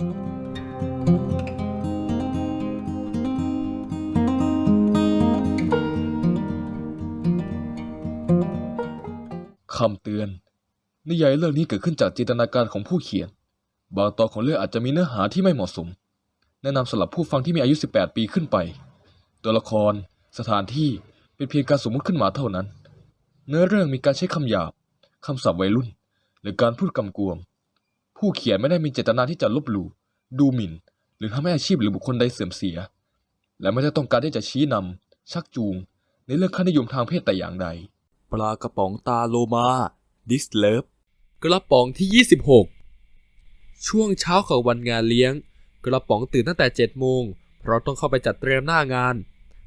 คำเตือน นิยายเรื่องนี้เกิดขึ้นจากจินตนาการของผู้เขียน บางตอนของเรื่องอาจจะมีเนื้อหาที่ไม่เหมาะสม แนะนำสำหรับผู้ฟังที่มีอายุ 18 ปีขึ้นไป ตัวละคร สถานที่เป็นเพียงการสมมติขึ้นมาเท่านั้น เนื้อเรื่องมีการใช้คำหยาบ คำศัพท์วัยรุ่น หรือการพูดกำกวม ผู้เขียนไม่ได้มีเจตนาที่จะลบหลู่ดูหมิ่น หรือทำให้อาชีพหรือบุคคลใดเสื่อมเสีย และไม่ได้ต้องการที่จะชี้นำชักจูง ในเรื่องค่านิยมทางเพศแต่อย่างใด ปลากระป๋องตาโลมาดิสเลิฟกระป๋องที่ 26 ช่วงเช้าของวันงานเลี้ยง กระป๋องตื่นตั้งแต่7โมงเพราะต้องเข้าไปจัดเตรียมหน้างาน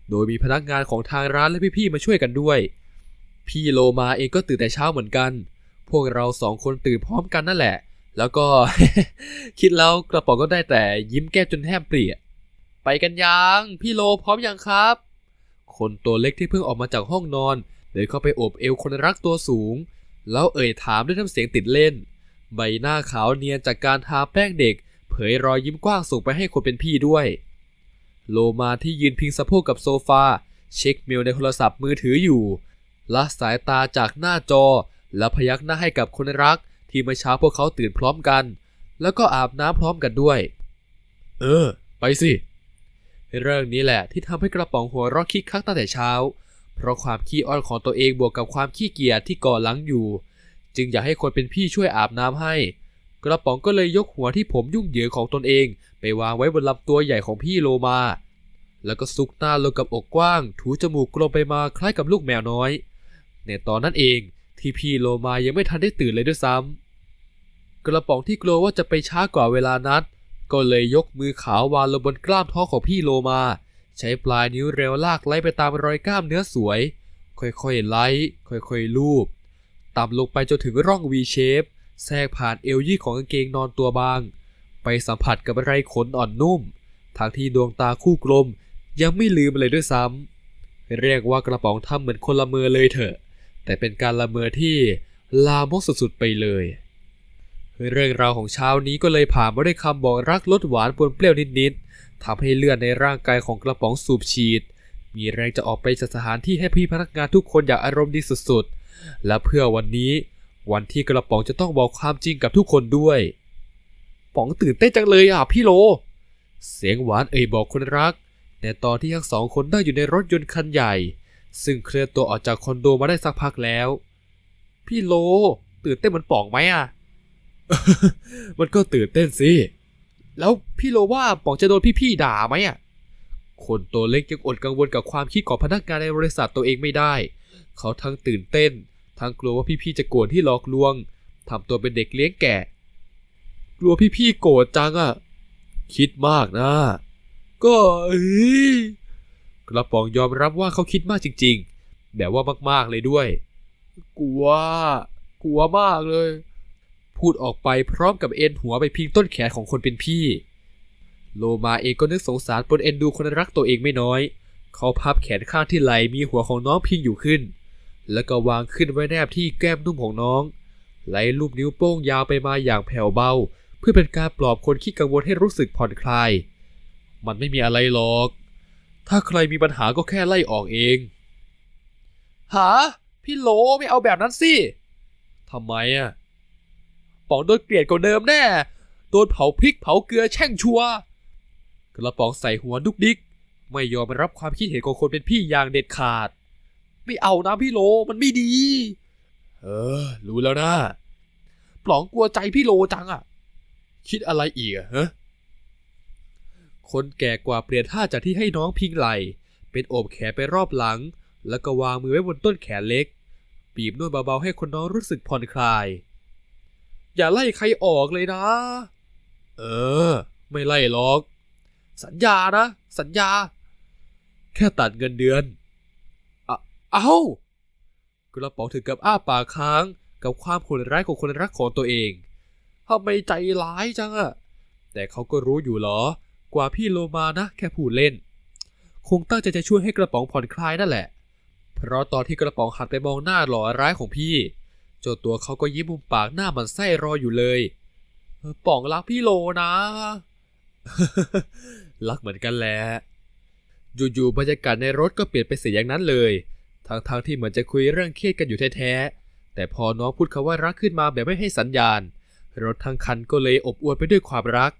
โดยมีพนักงานของทางร้านและพี่ๆมาช่วยกันด้วย พี่โลมาเองก็ตื่นแต่เช้าเหมือนกัน พวกเราสองคนตื่นพร้อมกันนั่นแหละ แล้วก็คิดแล้วกระป๋องก็ได้แต่ยิ้มแก้จนแทบเปลี่ยไปกันยัง พี่โลพร้อมยังครับ คนตัวเล็กที่เพิ่งออกมาจากห้องนอน เดินเข้าไปโอบเอวคนรักตัวสูง แล้วเอ่ยถามด้วยน้ำเสียงติดเล่น ใบหน้าขาวเนียนจากการทาแป้งเด็ก เผยรอยยิ้มกว้างส่งไปให้คนเป็นพี่ด้วย โลมาที่ยืนพิงสะโพกกับโซฟา เช็คเมลในโทรศัพท์มือถืออยู่ละสายตาจากหน้าจอ แล้วพยักหน้าให้กับคนรัก ที่เมื่อเช้าพวกเขาตื่นพร้อมกัน แล้วก็อาบน้ำพร้อมกันด้วย เออ ไปสิ เรื่องนี้แหละที่ทำให้กระป๋องหัวเรอกคิกคักตั้งแต่เช้า เพราะความขี้อ้อนของตัวเองบวกกับความขี้เกียจที่ก่อหลังอยู่ จึงอยากให้คนเป็นพี่ช่วยอาบน้ำให้ กระป๋องก็เลยยกหัวที่ผมยุ่งเหยิงของตนเอง ไปวางไว้บนลำตัวใหญ่ของพี่โลมา แล้วก็ซุกหน้าลงกับอกกว้าง ถูจมูกกลมไปมาคล้ายกับลูกแมวน้อย ในตอนนั้นเอง ที่พี่โลมายังไม่ทันได้ตื่นเลยด้วยซ้ำกระป๋องที่กลัวว่าจะไปช้ากว่าเวลานัด ก็เลยยกมือขาววางลงบนกล้ามท้องของพี่โลมา ใช้ปลายนิ้วเร็วลากไล่ไปตามรอยกล้ามเนื้อสวย ค่อยๆไล่ค่อยๆลูบต่ำลงไปจนถึงร่อง V shape แทรกผ่านเอวยี่ของกางเกงนอนตัวบาง ไปสัมผัสกับไรขนอ่อนนุ่มทั้งที่ดวงตาคู่กลมยังไม่ลืมเลยด้วยซ้ำเรียกว่ากระป๋องทำเหมือนคนละเมอเลยเถอะ แต่เป็นการละเมอที่ลามกสุดๆไปเลย เรื่องราวของเช้านี้ก็เลยผ่านมาด้วยคำบอกรักรสหวานปนเปรี้ยวนิดๆทำให้เลือดในร่างกายของกระป๋องสูบฉีด มีแรงจะออกไปจากสถานที่ให้พี่พนักงานทุกคนอย่างอารมณ์ดีสุดๆ และเพื่อวันนี้วันที่กระป๋องจะต้องบอกความจริงกับทุกคนด้วย ป๋องตื่นเต้นจังเลยอะพี่โล เสียงหวานเอ่ยบอกคนรัก ในตอนที่ทั้งสองคนนั่งอยู่ในรถยนต์คันใหญ่ ซึ่งเคลื่อนตัวออกจากคอนโดมาได้สักพักแล้ว พี่โล ตื่นเต้นเหมือนป๋องไหมอะ มันก็ตื่นเต้นสิ แล้วพี่โลว่าป๋องจะโดนพี่ๆด่าไหมอะ คนตัวเล็กยังอดกังวลกับความคิดของพนักงานในบริษัทตัวเองไม่ได้ เขาทั้งตื่นเต้น ทั้งกลัวว่าพี่ๆจะโกรธที่หลอกลวงทำตัวเป็นเด็กเลี้ยงแก่ กลัวพี่ๆโกรธจังอะ คิดมากนะ ก็เอ้ย กระป๋องยอมรับว่าเขาคิดมากจริงๆ แบบว่ามากๆเลยด้วย กลัว กลัวมากเลย พูดออกไปพร้อมกับเอ็นหัวไปพิงต้นแขนของคนเป็นพี่ โลมาเองก็นึกสงสารปนเอ็นดูคนรักตัวเองไม่น้อย เขาพับแขนข้างที่ไหลมีหัวของน้องพิงอยู่ขึ้น แล้วก็วางขึ้นไว้แนบที่แก้มนุ่มของน้อง ไหลลูบนิ้วโป้งยาวไปมาอย่างแผ่วเบา เพื่อเป็นการปลอบคนขี้กังวลให้รู้สึกผ่อนคลาย มันไม่มีอะไรหรอก ถ้าใครมีปัญหาก็แค่ไล่ออกเอง หา พี่โลไม่เอาแบบนั้นสิทำไมอะป๋องโดนเกลียดกว่าเดิมแน่ โดนเผาพริกเผาเกลือแช่งชัวร์กระป๋องใส่หัวดุกดิก ไม่ยอมรับความคิดเห็นของคนเป็นพี่อย่างเด็ดขาด ไม่เอานะพี่โลมันไม่ดี เออ รู้แล้วนะป๋องกลัวใจพี่โลจังอะ คิดอะไรอีกอะฮะ คนแก่กว่าเปลี่ยนท่าจากที่ให้น้องพิงไหล เป็นโอบแขนไปรอบหลัง แล้วก็วางมือไว้บนต้นแขนเล็ก บีบนวดเบาๆให้คนน้องรู้สึกผ่อนคลาย อย่าไล่ใครออกเลยนะ เออ ไม่ไล่หรอก สัญญานะ สัญญา แค่ตัดเงินเดือนอะเอ้ากระป๋องถึงกับอ้าปากค้างกับความโหดร้ายของคนรักของตัวเองทำไมใจร้ายจังอะแต่เขาก็รู้อยู่เหรอ กว่าพี่โลมานะแค่พูดเล่น คงตั้งใจจะช่วยให้กระป๋องผ่อนคลายนั่นแหละ เพราะตอนที่กระป๋องหันไปมองหน้าหล่อร้ายของพี่เจ้าตัวเขาก็ยิ้มมุมปากหน้ามันไส้รออยู่เลยป๋องรักพี่โลนะ รักเหมือนกันแหละอยู่ๆบรรยากาศในรถก็เปลี่ยนไปเสียอย่างนั้นเลยทั้งๆที่เหมือนจะคุยเรื่องเครียดกันอยู่แท้ๆแต่พอน้องพูดคำว่ารักขึ้นมาแบบไม่ให้สัญญาณ รถทั้งคันก็เลยอบอวลไปด้วยความรัก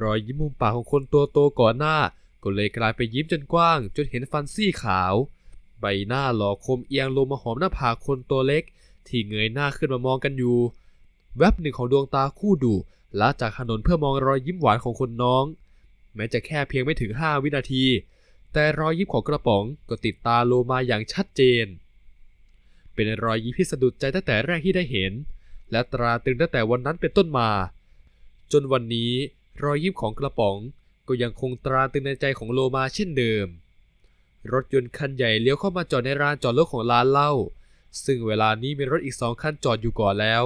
รอยยิ้มมุมปากของคนตัวโตก่อนหน้า ก็เลยกลายไปยิ้มจนกว้าง จนเห็นฟันซี่ขาว ใบหน้าหล่อคมเอียงลงมาหอมหน้าผากคนตัวเล็ก ที่เงยหน้าขึ้นมามองกันอยู่ แวบหนึ่งของดวงตาคู่ดุละจากถนนเพื่อมองรอยยิ้มหวานของคนน้อง แม้จะแค่เพียงไม่ถึง 5 วินาที แต่รอยยิ้มของกระป๋องก็ติดตาโลมาอย่างชัดเจน เป็นรอยยิ้มที่สะดุดใจตั้งแต่แรกที่ได้เห็น และตราตรึงตั้งแต่วันนั้นเป็นต้นมา จนวันนี้ รอยยิ้มของกระป๋องก็ยังคงตราตรึงในใจของโลมาเช่นเดิม รถยนต์คันใหญ่เลี้ยวเข้ามาจอดในร้านจอดรถของร้านเหล้าซึ่งเวลานี้มีรถอีกสองคันจอดอยู่ก่อนแล้ว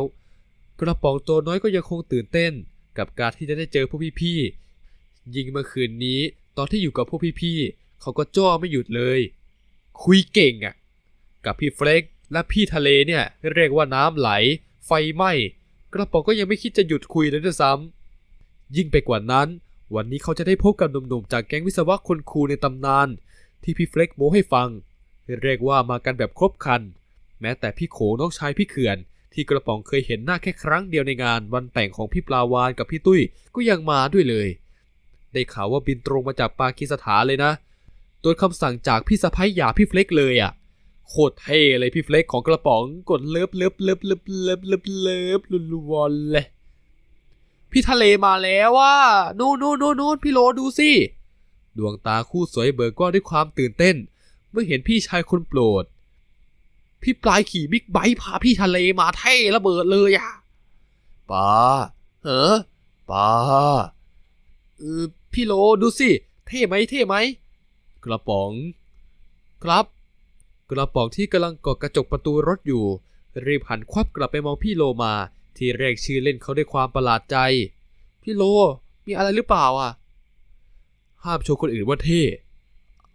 กระป๋องตัวน้อยก็ยังคงตื่นเต้น กับการที่จะได้เจอพวกพี่ๆยิงเมื่อคืนนี้ตอนที่อยู่กับพวกพี่ๆเขาก็จ้อไม่หยุดเลย คุยเก่งอะ่ะ กับพี่เฟล็กและพี่ทะเลเนี่ยเรียกว่าน้ำไหล ไฟไหม้กระป๋องก็ยังไม่คิดจะหยุดคุยเลยด้วยซ้ำ ยิ่งไปกว่านั้น วันนี้เขาจะได้พบกับหนุ่มๆจากแก๊งวิศวะคนคูในตำนาน ที่พี่เฟล็กโม้ให้ฟัง เรียกว่ามากันแบบครบคัน แม้แต่พี่โขน้องชายพี่เขื่อน ที่กระป๋องเคยเห็นหน้าแค่ครั้งเดียวในงานวันแต่งของพี่ปลาวานกับพี่ตุ้ยก็ยังมาด้วยเลย ได้ข่าวว่าบินตรงมาจากปากีสถานเลยนะโดยคำสั่งจากพี่สะพ้ยหยาพี่เฟล็กเลยอะ่ะโคตรเท่เลยพี่เฟล็กของกระป๋องกดเลิฟเลิฟเลิฟเลิฟเลิฟเลิฟเลิฟลุลวอนเลย พี่ทะเลมาแล้วว่านู่นนู่นนู่นนู่นพี่โลดูสิ ดวงตาคู่สวยเบิกกว้างด้วยความตื่นเต้น เมื่อเห็นพี่ชายคนโปรด พี่ปลายขี่บิ๊กไบค์พาพี่ทะเลมาเท่ระเบิดเลยอะป้าเออป้าเออพี่โลดูสิ เท่ไหมเท่ไหม กระป๋อง ครับ กระป๋องที่กำลังกดกระจกประตูรถอยู่ รีบหันควับกลับไปมองพี่โลมา ที่เรียกชื่อเล่นเขาด้วยความประหลาดใจ พี่โล มีอะไรหรือเปล่าอะ ห้ามโชว์คนอื่นว่าเท่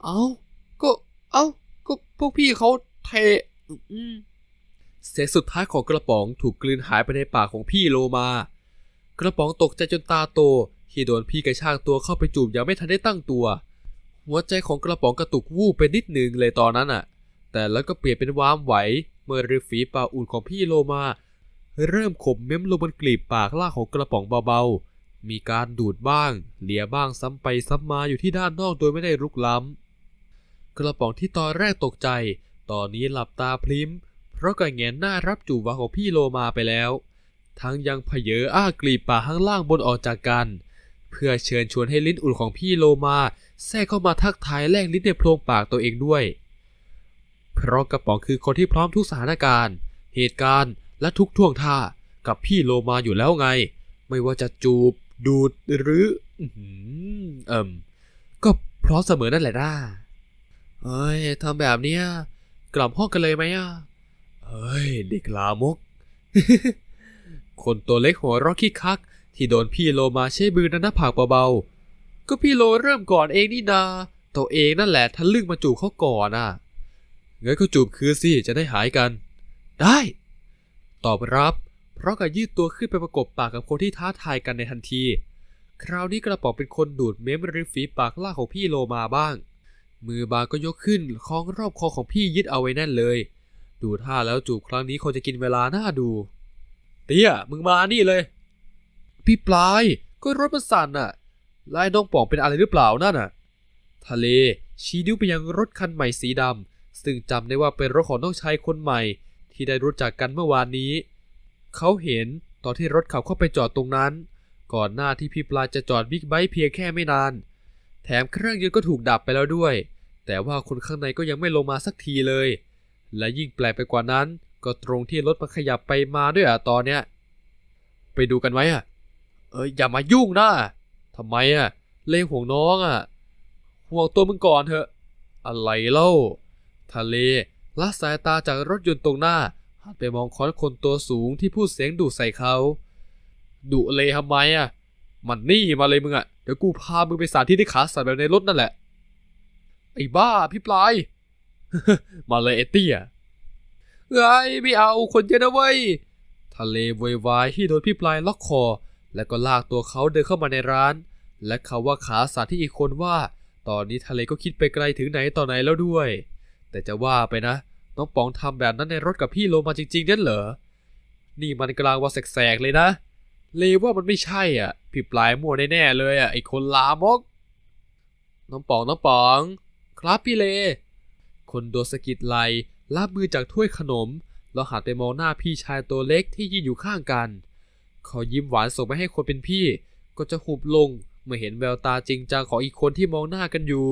เอ้า ก็ เอ้า ก็พวกพี่เขาเท่อืมเสียงสุดท้ายของกระป๋องถูกกลืนหายไปในปากของพี่โลมา กระป๋องตกใจจนตาโตที่โดนพี่กระชากตัวเข้าไปจูบอย่างไม่ทันได้ตั้งตัว หัวใจของกระป๋องกระตุกวูบไปนิดหนึ่งเลยตอนนั้นอะ แต่แล้วก็เปลี่ยนเป็นวามไหว เมื่อริมฝีปากอุ่นของพี่โลมา เริ่มขบเม้มลงบนกลีบปากล่างของกระป๋องเบาๆ มีการดูดบ้าง เหลียบ้างซ้ำไปซ้ำมาอยู่ที่ด้านนอกโดยไม่ได้รุกล้ำ กระป๋องที่ตอนแรกตกใจ ตอนนี้หลับตาพลิ้ม เพราะก็แงนหน้ารับจูบวาของพี่โลมาไปแล้ว ทั้งยังเพเยออ้ากลีบปากข้างล่างบนออกจากกัน เพื่อเชิญชวนให้ลิ้นอุ่นของพี่โลมา แทรกเข้ามาทักทายแลกลิ้นในโพรงปากตัวเองด้วย เพราะกระป๋องคือคนที่พร้อมทุกสถานการณ์ เหตุการณ์ และทุกท่วงท่ากับพี่โลมาอยู่แล้วไง ไม่ว่าจะจูบ ดูดหรืออื้อหือเอิ่มก็พร้อมเสมอนั่นแหละนะเฮ้ยทำแบบเนี้ยกลับห้องกันเลยไหมอะเฮ้ย เด็กลามก คนตัวเล็กหัวรอกขี้คัก ที่โดนพี่โลมาใช้บืนหน้าผากเบาๆ ก็พี่โลเริ่มก่อนเองนี่นา ตัวเองนั่นแหละทะลึ่งมาจูบเขาก่อนอะงั้นก็จูบคืนสิจะได้หายกัน ได้ ตอบรับ เพราะกับยืดตัวขึ้นไปประกบปากกับคนที่ท้าทายกันในทันที คราวนี้กระป๋องเป็นคนดูดเม้มริมฝีปากล่าของพี่โลมาบ้าง มือบาก็ยกขึ้นคล้องรอบคอของพี่ยึดเอาไว้แน่นเลย ดูท่าแล้วจูบครั้งนี้คงจะกินเวลาหน้าดู เตี้ยมึงมานี่เลย พี่ปลายก็รถมันสั่นน่ะไล่น้องป่องเป็นอะไรหรือเปล่านั่นน่ะ ทะเลชี้นิ้วไปยังรถคันใหม่สีดำซึ่งจำได้ว่าเป็นรถของน้องชายคนใหม่ ที่ได้รู้จักกันเมื่อวานนี้ เขาเห็นตอนที่รถขับเข้าไปจอดตรงนั้น ก่อนหน้าที่พี่ปลาจะจอดบิ๊กไบค์เพียงแค่ไม่นาน แถมเครื่องยนต์ก็ถูกดับไปแล้วด้วย แต่ว่าคนข้างในก็ยังไม่ลงมาสักทีเลย และยิ่งแปลกไปกว่านั้น ก็ตรงที่รถมันขยับไปมาด้วยอะตอนเนี้ยไปดูกันไหมอะ เอ้ยอย่ามายุ่งนะทำไมอะ เล่ห่วงน้องอะ ห่วงตัวมึงก่อนเถอะ อะไรเล่า ทะเล ละสายตาจากรถยนต์ตรงหน้าหันไปมองคอนคนตัวสูงที่พูดเสียงดุใส่เขา ดุเลยทำไมอะ มันนี่มาเลยมึงอะ เดี๋ยวกูพามึงไปสถานที่ที่ขาสั่นแบบในรถนั่นแหละ ไอ้บ้าพี่ปลาย มาเลยเอตี้อะเอ้ยไม่เอาคนเยอะนะเว้ย ทะเลวยวายที่โดนพี่ปลายล็อกคอ แล้วก็ลากตัวเขาเดินเข้ามาในร้าน และเขาว่าขาสาที่อีกคนว่า ตอนนี้ทะเลก็คิดไปไกลถึงไหนต่อไหนแล้วด้วย แต่จะว่าไปนะ น้องป๋องทำแบบนั้นในรถกับพี่โลมาจริงๆนั่นเหรอ นี่มันกลางวันแสกๆเลยนะ เลว่ามันไม่ใช่อะพี่ปลายมั่วแน่ๆเลยอะไอคนลามก น้องป๋องน้องป๋อง ครับพี่เล คนโดนสะกิดไหลลาบมือจากถ้วยขนมแล้วหันไปมองหน้าพี่ชายตัวเล็กที่ยืนอยู่ข้างกัน เขายิ้มหวานส่งไปให้คนเป็นพี่ ก็จะหุบลงเมื่อเห็นแววตาจริงจังของอีกคนที่มองหน้ากันอยู่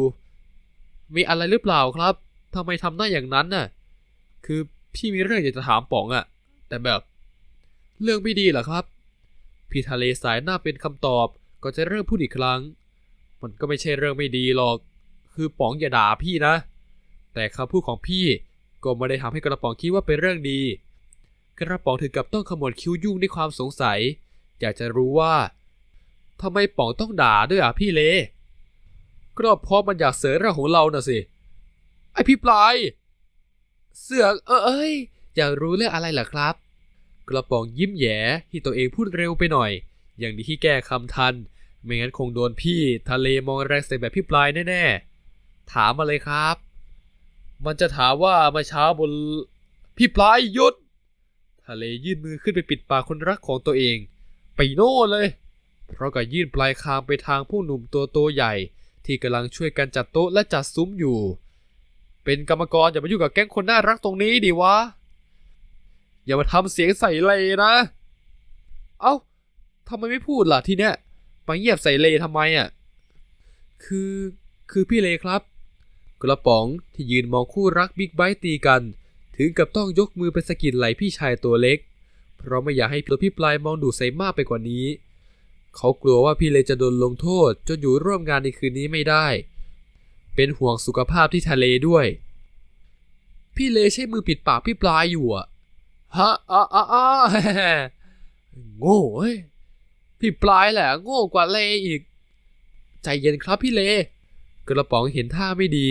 มีอะไรหรือเปล่าครับ ทำไมทำหน้าอย่างนั้นน่ะ คือพี่มีเรื่องอยากจะถามป๋องอะแต่แบบเรื่องไม่ดีเหรอครับ พี่ทะเลสายหน้าเป็นคำตอบก็จะเริ่มพูดอีกครั้ง มันก็ไม่ใช่เรื่องไม่ดีหรอก คือป๋องอย่าด่าพี่นะ แต่คำพูดของพี่ก็ไม่ได้ทำให้กระป๋องคิดว่าเป็นเรื่องดี กระป๋องถึงกับต้องขมวดคิ้วยุ่งด้วยความสงสัย อยากจะรู้ว่าทำไมป๋องต้องด่าด้วยอะพี่เลก็เพราะมันอยากเสริเรื่องของเราน่ะสิ ไอพี่ปลาย เสือกเออเอ้ยอยากรู้เรื่องอะไรเหรอครับ กระป๋องยิ้มแย้ที่ตัวเองพูดเร็วไปหน่อย อย่างดีที่แก้คำทัน ไม่งั้นคงโดนพี่ทะเลมองแรงใส่แบบพี่ปลายแน่ๆ ถามมาเลยครับ มันจะถามว่าเมื่อเช้าบนพี่ปลายหยุด ทะเลยื่นมือขึ้นไปปิดปากคนรักของตัวเอง ไปโน่นเลย เพราะก็ยื่นปลายคางไปทางผู้หนุ่มตัวโตใหญ่ ที่กำลังช่วยกันจัดโต๊ะและจัดซุ้มอยู่ เป็นกรรมกรอย่ามายุ่งกับแก๊งคนน่ารักตรงนี้ดิวะ อย่ามาทำเสียงใส่เลยนะ เอ้าทำไมไม่พูดล่ะที่เนี้ยมาเงียบใส่เลทำไมอะ คือคือพี่เลครับ กระป๋องที่ยืนมองคู่รักบิ๊กไบค์ตีกัน ถึงกับต้องยกมือไปสะกิดไหลพี่ชายตัวเล็ก เพราะไม่อยากให้ตัวพี่ปลายมองดูใส่มากไปกว่านี้ เขากลัวว่าพี่เลจะโดนลงโทษจนอยู่ร่วมงานในคืนนี้ไม่ได้ เป็นห่วงสุขภาพที่ทะเลด้วย พี่เลใช้มือปิดปากพี่ปลายอยู่อะฮะอะอะอะโง่เว้ยพี่ปลายแหละ โง่กว่าเลอีก ใจเย็นครับพี่เล กระป๋องเห็นท่าไม่ดี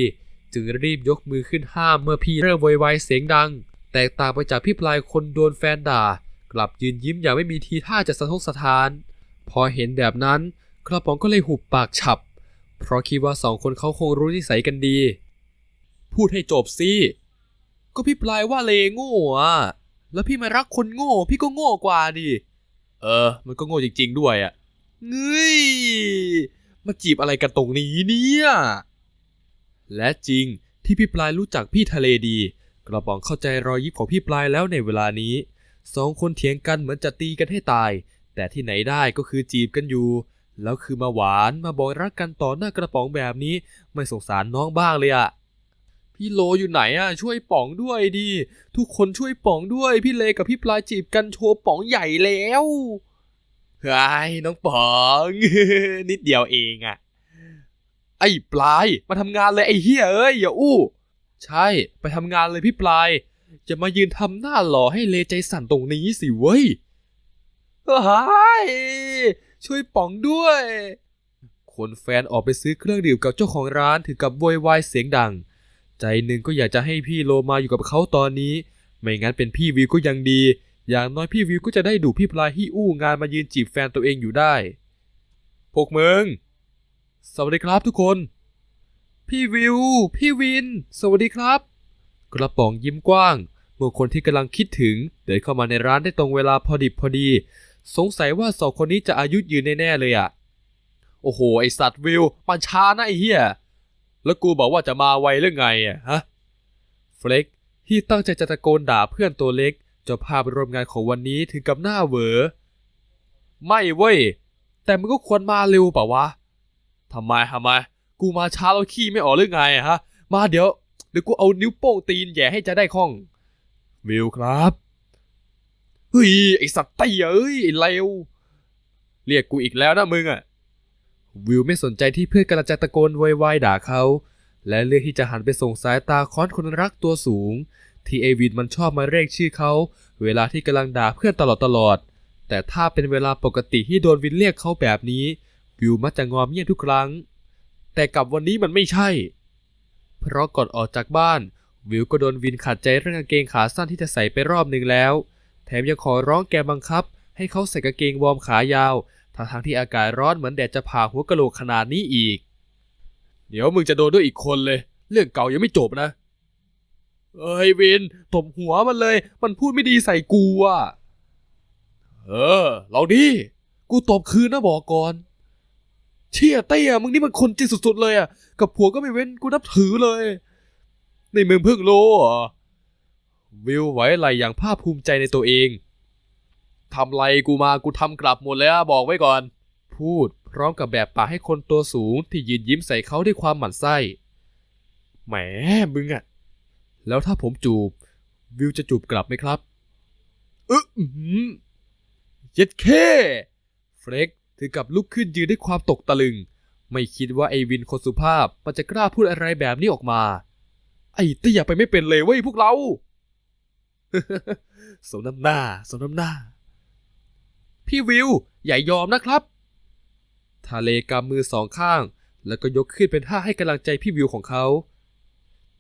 จึงรีบยกมือขึ้นห้ามเมื่อพี่เริ่มโวยวายเสียงดัง แตกต่างไปจากพี่ปลายคนโดนแฟนด่า กลับยืนยิ้มอย่างไม่มีทีท่าจะสะทกสะทาน พอเห็นแบบนั้น กระป๋องก็เลยหุบปากฉับ เพราะคิดว่าสองคนเขาคงรู้นิสัยกันดี พูดให้จบสิก็พี่ปลายว่าเลโง่อะแล้วพี่มารักคนโง่ พี่ก็โง่กว่าดิเออ มันก็โง่จริง ๆ ด้วยอะเงยมาจีบอะไรกันตรงนี้เนี่ยและจริงที่พี่ปลายรู้จักพี่ทะเลดี กระป๋องเข้าใจรอยยิ้มของพี่ปลายแล้วในเวลานี้สองคนเถียงกันเหมือนจะตีกันให้ตาย แต่ที่ไหนได้ก็คือจีบกันอยู่ แล้วคือมาหวานมาบอกรักกันต่อหน้ากระป๋องแบบนี้ ไม่สงสารน้องบ้างเลยอะพี่โลอยู่ไหนอะช่วยป๋องด้วยดิทุกคนช่วยป๋องด้วย พี่เลกับพี่ปลาจีบกันโชว์ป๋องใหญ่แล้วเฮ้ยน้องป๋อง นิดเดียวเองอะไอ้ปลายมาทำงานเลยไอ้เฮียเอ้ยอย่าอู้ ใช่ไปทำงานเลยพี่ปลายจะมายืนทำหน้าหล่อให้เลใจสั่นตรงนี้สิเว้ย ฮ้ยช่วยป๋องด้วยคนแฟนออกไปซื้อเครื่องดื่มกับเจ้าของร้านถึงกับโวยวายเสียงดัง ใจหนึ่งก็อยากจะให้พี่โลมาอยู่กับเขาตอนนี้ ไม่งั้นเป็นพี่วิวก็ยังดี อย่างน้อยพี่วิวก็จะได้ดูพี่ปลายที่อู้งานมายืนจีบแฟนตัวเองอยู่ได้ พวกมึง สวัสดีครับทุกคน พี่วิว พี่วิน สวัสดีครับ กระป๋องยิ้มกว้าง เมื่อคนที่กำลังคิดถึง เดินเข้ามาในร้านได้ตรงเวลาพอดิบพอดี สงสัยว่าสองคนนี้จะอายุยืนแน่ๆเลยอะโอ้โห ไอสัตว์วิวมันช้านะไอเฮียแล้วกูบอกว่าจะมาไวเรื่องไงอะฮะ เฟล็กที่ตั้งใจจะตะโกนด่าเพื่อนตัวเล็กเจ้าภาพร่วมงานของวันนี้ถึงกับหน้าเวอไม่เว้ย แต่มันก็ควรมาเร็วเปล่าวะทำไมทำไม กูมาช้าแล้วขี้ไม่ออกหรือไงอะฮะ มาเดี๋ยวเดี๋ยวกูเอานิ้วโป้งตีนแย่ให้จะได้คล่อง วิวครับ ฮ้ยไอสัตว์เตี้ยเอ้ยไอเลวเรียกกูอีกแล้วนะมึงอะวิวไม่สนใจที่เพื่อนกำลังจะตะโกนโวยวายด่าเขา และเลือกที่จะหันไปส่งสายตาค้อนคนรักตัวสูง ที่เอวินมันชอบมาเรียกชื่อเขา เวลาที่กำลังด่าเพื่อนตลอดตลอด แต่ถ้าเป็นเวลาปกติที่โดนวินเรียกเขาแบบนี้ วิวมักจะงอมเงียบทุกครั้ง แต่กับวันนี้มันไม่ใช่ เพราะก่อนออกจากบ้าน วิวก็โดนวินขัดใจเรื่องกางเกงขาสั้นที่จะใส่ไปรอบหนึ่งแล้ว แถมยังขอร้องแกบังคับ ให้เขาใส่กางเกงวอร์มขายาวทั้งทงๆที่อากาศร้อนเหมือนแดดจะผ่าหัวกะโหลกขนาดนี้อีก เดี๋ยวมึงจะโดนด้วยอีกคนเลย เรื่องเก่ายังไม่จบนะ เอ้ยวินตบหัวมันเลย มันพูดไม่ดีใส่กูอะ เออเราดิกูตบคืนนะบอกก่อน เชี่ยเตี้ยมึงนี่มันคนจริงสุดๆเลยอะ กับผัวก็ไม่เว้นกูนับถือเลย นี่มึงเพิ่งรู้เหรอ วิวไว้ไหลอย่างภาคภูมิใจในตัวเองทำไรกูมากูทำกลับหมดเลยอะบอกไว้ก่อน พูดพร้อมกับแบบปากให้คนตัวสูงที่ยืนยิ้มใส่เขาด้วยความหมั่นไส้ แหมมึงอะแล้วถ้าผมจูบ วิวจะจูบกลับไหมครับเออเย็ดเคเฟร็กถึงกับลุกขึ้นยืนด้วยความตกตะลึง ไม่คิดว่าไอวินคนสุภาพมันจะกล้าพูดอะไรแบบนี้ออกมา ไอ้เตี้ยไปไม่เป็นเลยเว้ยพวกเรา สมน้ำหน้า สมน้ำหน้า พี่วิว อย่ายอมนะครับ ทาเลกำมือสองข้าง แล้วก็ยกขึ้นเป็นท่าให้กำลังใจพี่วิวของเขา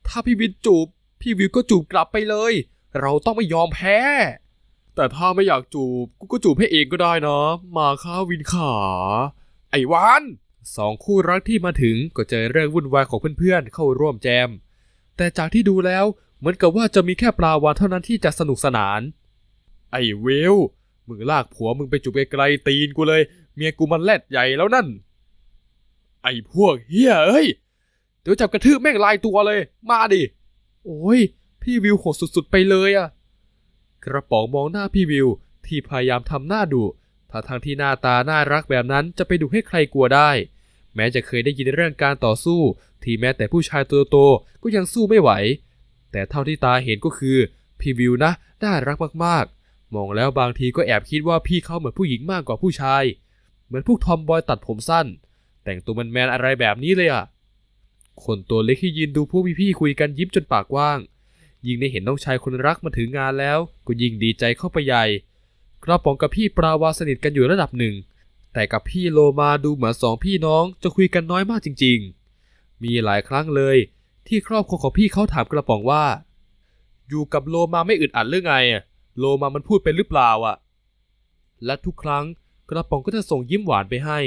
ถ้าพี่วินจูบ พี่วิวก็จูบกลับไปเลย เราต้องไม่ยอมแพ้ แต่ถ้าไม่อยากจูบ กูก็จูบให้เองก็ได้นะ มาข้าวินขา ไอ้วานสองคู่รักที่มาถึงก็เจอเรื่องวุ่นวายของเพื่อนๆ เข้าร่วมแจม แต่จากที่ดูแล้ว เหมือนกับว่าจะมีแค่ปลาวานเท่านั้นที่จะสนุกสนาน ไอ้เวลมึงลากผัวมึงไปจูบไกลๆตีนกูเลย เมียกูมันแลดใหญ่แล้วนั่น ไอ้พวกเฮียเอ้ย เดี๋ยวจับกระทืบแม่งลายตัวเลย มาดิ โอ้ย พี่วิวโหดสุดๆไปเลยอะกระป๋องมองหน้าพี่วิวที่พยายามทำหน้าดุถ้าทางที่หน้าตาน่ารักแบบนั้นจะไปดุให้ใครกลัวได้ แม้จะเคยได้ยินเรื่องการต่อสู้ ที่แม้แต่ผู้ชายตัวโตก็ยังสู้ไม่ไหว แต่เท่าที่ตาเห็นก็คือพี่วิวนะน่ารักมากๆ มองแล้วบางทีก็แอบคิดว่าพี่เขาเหมือนผู้หญิงมากกว่าผู้ชาย เหมือนพวกทอมบอยตัดผมสั้น แต่งตัวมันแมนๆอะไรแบบนี้เลยอะคนตัวเล็กที่ยืนดูพวกพี่ๆคุยกันยิ้มจนปากกว้าง ยิ่งได้เห็นน้องชายคนรักมาถึงงานแล้ว ก็ยิ่งดีใจเข้าไปใหญ่กระป๋องกับพี่ปราวาสนิทกันอยู่ระดับหนึ่ง แต่กับพี่โลมาดูเหมือนสองพี่น้องจะคุยกันน้อยมากจริง ๆ มีหลายครั้งเลย ที่ครอบครัวของพี่เขาถามกระป๋องว่า อยู่กับโลมาไม่อึดอัดหรือไงอะโลมามันพูดเป็นหรือเปล่าอะ และทุกครั้งกระป๋องก็จะส่งยิ้มหวานไปให้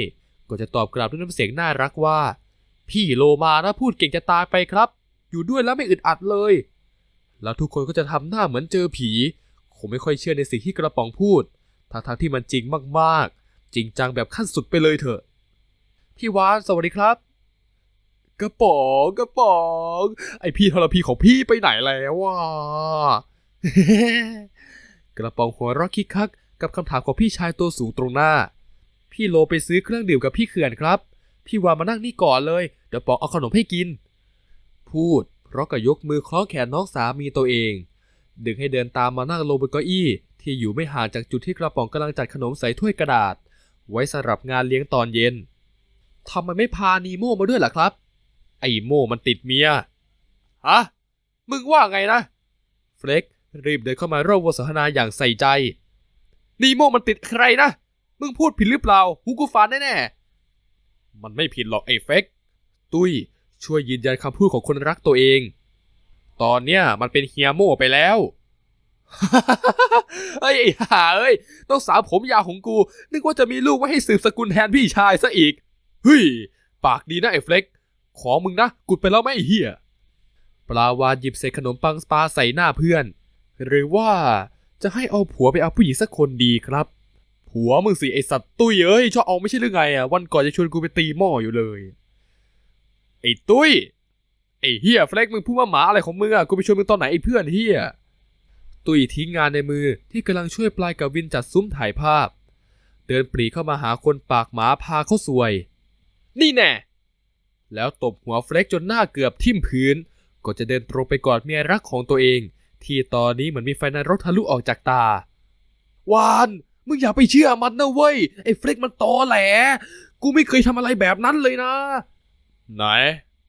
ก็จะตอบกลับด้วยน้ำเสียงน่ารักว่า พี่โลมานะพูดเก่งจะตายไปครับ อยู่ด้วยแล้วไม่อึดอัดเลย แล้วทุกคนก็จะทำหน้าเหมือนเจอผีคงไม่ค่อยเชื่อในสิ่งที่กระป๋องพูดทางทางๆที่มันจริงมากๆ จริงจังแบบขั้นสุดไปเลยเถอะ พี่วานสวัสดีครับ กระป๋องกระป๋องไอพี่ทรพีของพี่ไปไหนแล้ววะกระป๋องหัวเเราะคิกคักกับคำถามของพี่ชายตัวสูงตรงหน้า พี่โลไปซื้อเครื่องดื่มกับพี่เขื่อนครับ พี่วานมานั่งนี่ก่อนเลย เดี๋ยวป๋องเอาขนมให้กิน พูด เพราะก็ยกมือคล้องแขนน้องสามีตัวเอง ดึงให้เดินตามมานั่งลงบนเก้าอี้ ที่อยู่ไม่ห่างจากจุดที่กระป๋องกำลังจัดขนมใส่ถ้วยกระดาษ ไว้สำหรับงานเลี้ยงตอนเย็นทำไมไม่พานีโม่มาด้วยล่ะครับ ไอ้โม่มันติดเมีย ฮะ มึงว่าไงนะ เฟล็กรีบเดินเข้ามาร่วมบทสนทนาอย่างใส่ใจ นีโม่มันติดใครนะ มึงพูดผิดหรือเปล่าฮูกูฟานแน่ๆมันไม่ผิดหรอกไอ้เฟกตุ้ยช่วยยืนยันคำพูดของคนรักตัวเอง ตอนเนี้ยมันเป็นเฮียโม่ไปแล้วเฮ้ยไอ้ห่าเอ้ยต้องสาวผมยาวของกู นึกว่าจะมีลูกไว้ให้สืบสกุลแทนพี่ชายซะอีก เฮ้ย ปากดีนะไอ้เฟล็ก ขอมึงนะกุดไปแล้วไมไอ้เฮียปลาวานหยิบเศษขนมปังสปาใส่หน้าเพื่อน หรือว่าจะให้เอาผัวไปเอาผู้หญิงสักคนดีครับ ผัวมึงสิไอสัตว์ตุ้ยเอ้ยชอบเอาไม่ใช่หรือไงอะวันก่อนจะชวนกูไปตีหม้ออยู่เลย ไอตุ้ยไอเฮียเฟลกมึงพูดว่าหมาอะไรของมึงอะกูไปชวนมึงตอนไหนไอเพื่อนเฮียตุ้ยทิ้งงานในมือที่กำลังช่วยปลายกับวินจัดซุ้มถ่ายภาพ เดินปรีเข้ามาหาคนปากหมาพาเข้าสวย นี่แน่ แล้วตบหัวเฟล็กจนหน้าเกือบทิ่มพื้น ก็จะเดินตรงไปกอดเมียรักของตัวเอง ที่ตอนนี้เหมือนมีไฟนรถทะลุออกจากตา วาน มึงอย่าไปเชื่อมันนะเว้ย ไอ้เฟล็กมันตอแหล กูไม่เคยทำอะไรแบบนั้นเลยนะ ไหน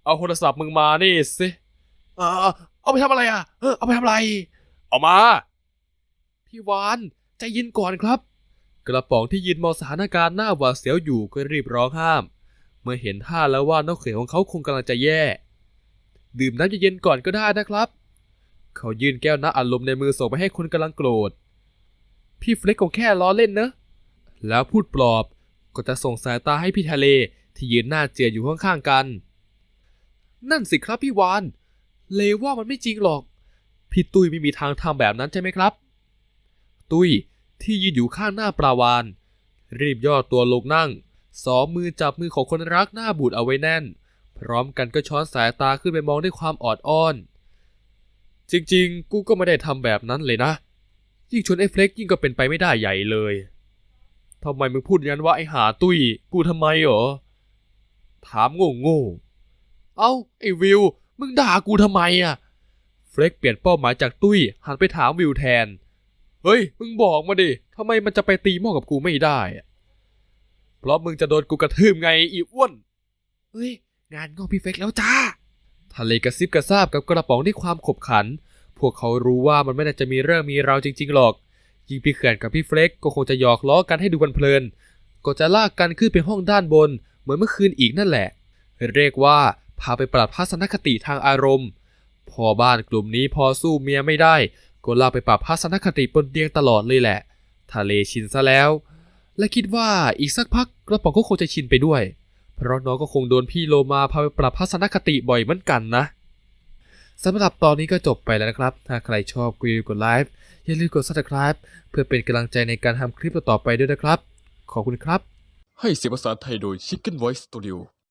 เอาโทรศัพท์มึงมานี่สิเออเอาไปทำอะไรอะ เออเอาไปทำอะไร เอามา พี่วานใจเย็นก่อนครับ กระป๋องที่ยืนมองสถานการณ์หน้าหวาดเสียวอยู่ก็รีบร้องห้าม เมื่อเห็นท่าแล้วว่าน้องเขยของเขาคงกำลังจะแย่ ดื่มน้ำเย็นๆก่อนก็ได้นะครับ เขายื่นแก้วน้ำอัดลมในมือส่งไปให้คนกำลังโกรธ พี่เฟล็กคงแค่ล้อเล่นนะแล้วพูดปลอบก็จะส่งสายตาให้พี่ทะเลที่ยืนหน้าเจืออยู่ข้างๆกัน นั่นสิครับพี่วาน เลว่ามันไม่จริงหรอก พี่ตุ้ยไม่มีทางทำแบบนั้นใช่ไหมครับ ตุ้ยที่ยืนอยู่ข้างหน้าปลาวาน รีบย่อตัวลงนั่ง สองมือจับมือของคนรักหน้าบูดเอาไว้แน่น พร้อมกันก็ช้อนสายตาขึ้นไปมองด้วยความออดอ้อน จริงๆ กูก็ไม่ได้ทำแบบนั้นเลยนะ ยิ่งชวนไอ้เฟล็กยิ่งก็เป็นไปไม่ได้ใหญ่เลยทำไมมึงพูดอย่างนั้นว่าไอ้หาตุ้ย กูทำไมเหรอ ถามโง่โง่ๆเอ้าไอ้วิว มึงด่ากูทำไมอะเฟล็กเปลี่ยนเป้าหมายจากตุ้ย หันไปถามวิวแทน เฮ้ย มึงบอกมาดิทำไมมันจะไปตีหม้อกับกูไม่ได้อะ เพราะมึงจะโดนกูกระทืบไงอีอ้วน เฮ้ย งานงอกพี่เฟกแล้วจ้า ทะเลกระซิบกระซาบกับกระป๋องด้วยความขบขัน พวกเขารู้ว่ามันไม่น่าจะมีเรื่องมีราวจริง ๆ หรอก ยิ่งพี่เขื่อนกับพี่เฟล็กก็คงจะหยอกล้อกันให้ดูเพลินๆก็จะลากกันขึ้นไปห้องด้านบน เหมือนเมื่อคืนอีกนั่นแหละ เรียกว่าพาไปปรับทัศนคติทางอารมณ์ พอบ้านกลุ่มนี้พอสู้เมียไม่ได้ ก็ลากไปปรับทัศนคติบนเตียงตลอดเลยแหละ ทะเลชินซะแล้ว และคิดว่าอีกสักพักกระป๋องก็คงจะชินไปด้วย เพราะน้องก็คงโดนพี่โลมาพาไปปรับทัศนคติบ่อยเหมือนกันนะสำหรับตอนนี้ก็จบไปแล้วนะครับ ถ้าใครชอบกรีกดไลค์อย่าลืมกด subscribe เพื่อเป็นกำลังใจในการทำคลิปต่อไปด้วยนะครับ ขอบคุณครับ ให้เสียงภาษาไทยโดย Chicken Voice Studio